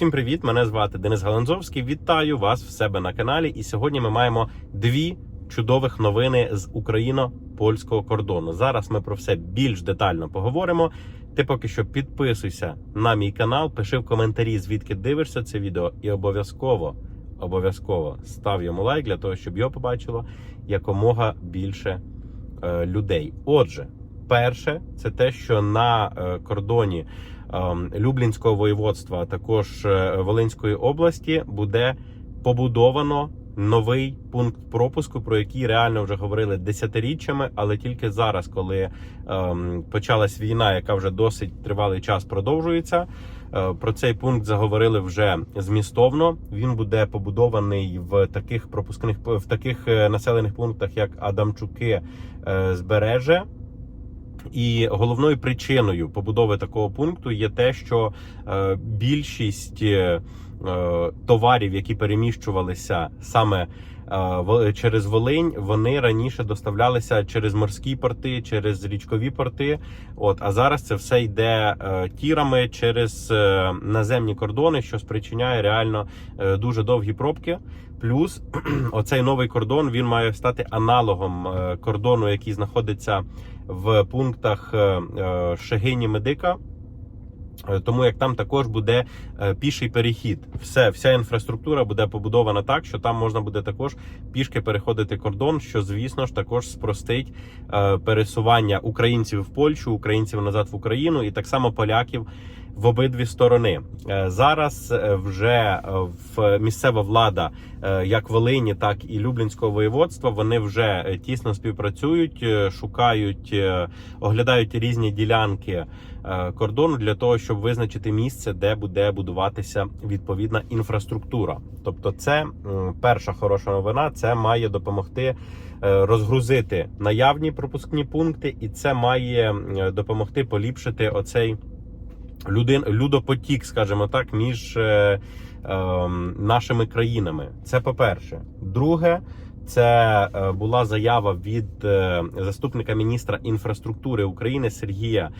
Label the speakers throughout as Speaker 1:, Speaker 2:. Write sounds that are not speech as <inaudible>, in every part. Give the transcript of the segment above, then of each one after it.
Speaker 1: Усім привіт! Мене звати Денис Галанзовський. Вітаю вас в себе на каналі. І сьогодні ми маємо дві чудових новини з україно-польського кордону. Зараз ми про все більш детально поговоримо. Ти поки що підписуйся на мій канал, пиши в коментарі, звідки дивишся це відео, і обов'язково обов'язково став йому лайк для того, щоб його побачило якомога більше е, людей. Отже, перше, це те, що на е, кордоні ем, Люблінського воєводства, а також е, Волинської області буде побудовано новий пункт пропуску, про який реально вже говорили десятиріччями, але тільки зараз, коли ем, почалась війна, яка вже досить тривалий час продовжується. е, Про цей пункт заговорили вже змістовно. Він буде побудований в таких пропускних в таких населених пунктах, як Адамчуки, Збереже. І головною причиною побудови такого пункту є те, що е, більшість е, товарів, які переміщувалися саме е, через Волинь, вони раніше доставлялися через морські порти, через річкові порти. От а зараз це все йде е, тірами через е, наземні кордони, що спричиняє реально е, дуже довгі пробки. Плюс <clears throat> оцей новий кордон він має стати аналогом е, кордону, який знаходиться в пунктах е, е, Шегині Медика. Е, Тому як там також буде е, піший перехід, все, вся інфраструктура буде побудована так, що там можна буде також пішки переходити кордон, що звісно ж також спростить е, пересування українців в Польщу, українців назад в Україну, і так само поляків в обидві сторони. Е, Зараз е, вже е, в місцева влада, як Волині, так і Люблінського воєводства, вони вже тісно співпрацюють, шукають, оглядають різні ділянки кордону для того, щоб визначити місце, де буде будуватися відповідна інфраструктура. Тобто, це перша хороша новина. Це має допомогти розгрузити наявні пропускні пункти, і це має допомогти поліпшити оцей людин, людопотік, скажімо так, між е, е, нашими країнами. Це по-перше. Друге, це е, була заява від е, заступника міністра інфраструктури України Сергія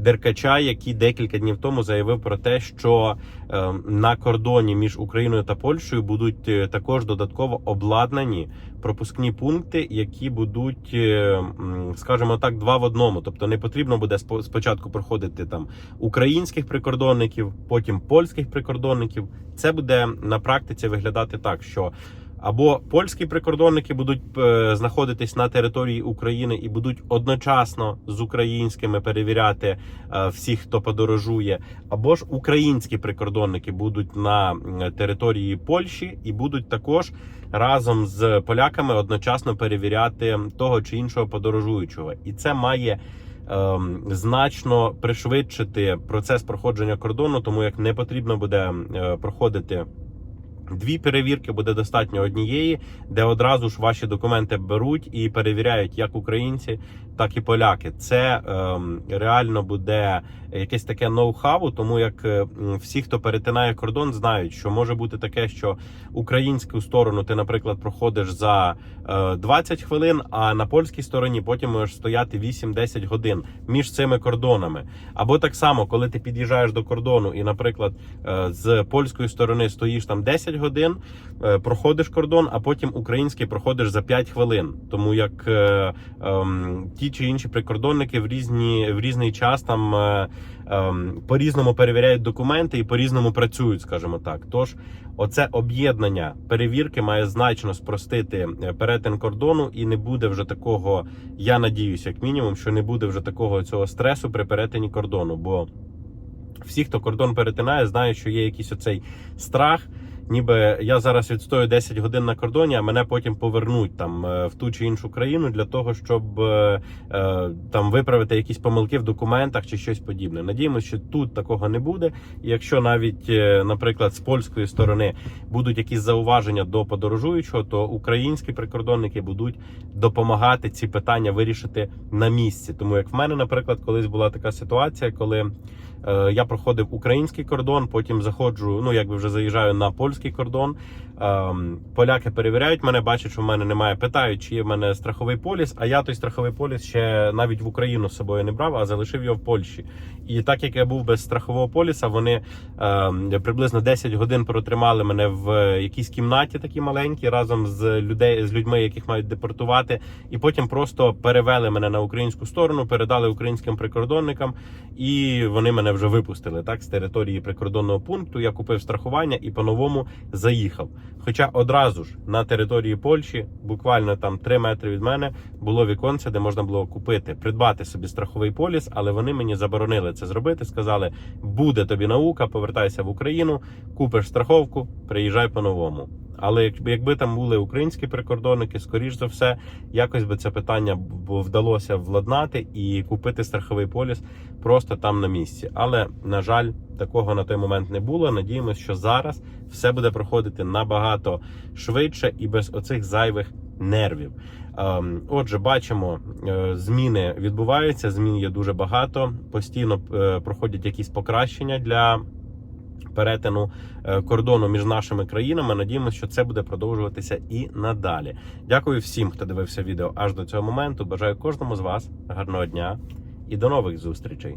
Speaker 1: Деркача, який декілька днів тому заявив про те, що е, на кордоні між Україною та Польщею будуть е, також додатково обладнані пропускні пункти, які будуть, е, скажімо так, два в одному. Тобто не потрібно буде спо- спочатку проходити там українських прикордонників, потім польських прикордонників. Це буде на практиці виглядати так, що або польські прикордонники будуть е, знаходитись на території України і будуть одночасно з українськими перевіряти е, всіх, хто подорожує, або ж українські прикордонники будуть на території Польщі і будуть також разом з поляками одночасно перевіряти того чи іншого подорожуючого, і це має ем, значно пришвидшити процес проходження кордону, тому як не потрібно буде е, проходити. Дві перевірки буде достатньо однієї, де одразу ж ваші документи беруть і перевіряють як українці, так і поляки. Це ем, реально буде якесь таке ноу-хау, тому як е, всі, хто перетинає кордон, знають, що може бути таке, що українську сторону ти, наприклад, проходиш за е, 20 хвилин, а на польській стороні потім можеш стояти 8-10 годин між цими кордонами. Або так само, коли ти під'їжджаєш до кордону, і, наприклад, е, з польської сторони стоїш там 10 годин, е, проходиш кордон, а потім український проходиш за 5 хвилин. Тому як е, ем, ті чи інші прикордонники в різні в різний час там е, ем, по-різному перевіряють документи і по-різному працюють, скажімо так. Тож, оце об'єднання перевірки має значно спростити е, перетин кордону, і не буде вже такого. Я надіюся, як мінімум, що не буде вже такого цього стресу при перетині кордону. Бо всі, хто кордон перетинає, знають, що є якийсь оцей страх. Ніби я зараз відстою 10 годин на кордоні, а мене потім повернуть там е, в ту чи іншу країну для того, щоб е, е, там виправити якісь помилки в документах чи щось подібне. Надіємося, що тут такого не буде. І якщо навіть, наприклад, з польської сторони будуть якісь зауваження до подорожуючого, то українські прикордонники будуть допомагати ці питання вирішити на місці. Тому як в мене, наприклад, колись була така ситуація, коли Я проходив український кордон, потім заходжу. Ну якби вже заїжджаю на польський кордон. Ем, Поляки перевіряють мене, бачать, що в мене немає. Питають, чи є в мене страховий поліс. А я той страховий поліс ще навіть в Україну з собою не брав, а залишив його в Польщі. І так як я був без страхового поліса, вони ем, приблизно 10 годин протримали мене в якійсь кімнаті, такій маленькій, разом з людей з людьми, яких мають депортувати, і потім просто перевели мене на українську сторону, передали українським прикордонникам, і вони мене вже випустили так з території прикордонного пункту. Я купив страхування і по-новому заїхав. Хоча одразу ж на території Польщі, буквально там 3 метри від мене, було віконце, де можна було купити, придбати собі страховий поліс, але вони мені заборонили це зробити. Сказали, буде тобі наука, повертайся в Україну, купиш страховку, приїжджай по-новому. Але якби там були українські прикордонники, скоріш за все, якось би це питання вдалося владнати і купити страховий поліс просто там на місці. Але на жаль, такого на той момент не було. Надіємося, що зараз все буде проходити набагато швидше і без оцих зайвих нервів. Ем, Отже, бачимо, е, зміни відбуваються. Змін є дуже багато. Постійно е, проходять якісь покращення для перетину е, кордону між нашими країнами. Надіємося, що це буде продовжуватися і надалі. Дякую всім, хто дивився відео аж до цього моменту. Бажаю кожному з вас гарного дня і до нових зустрічей.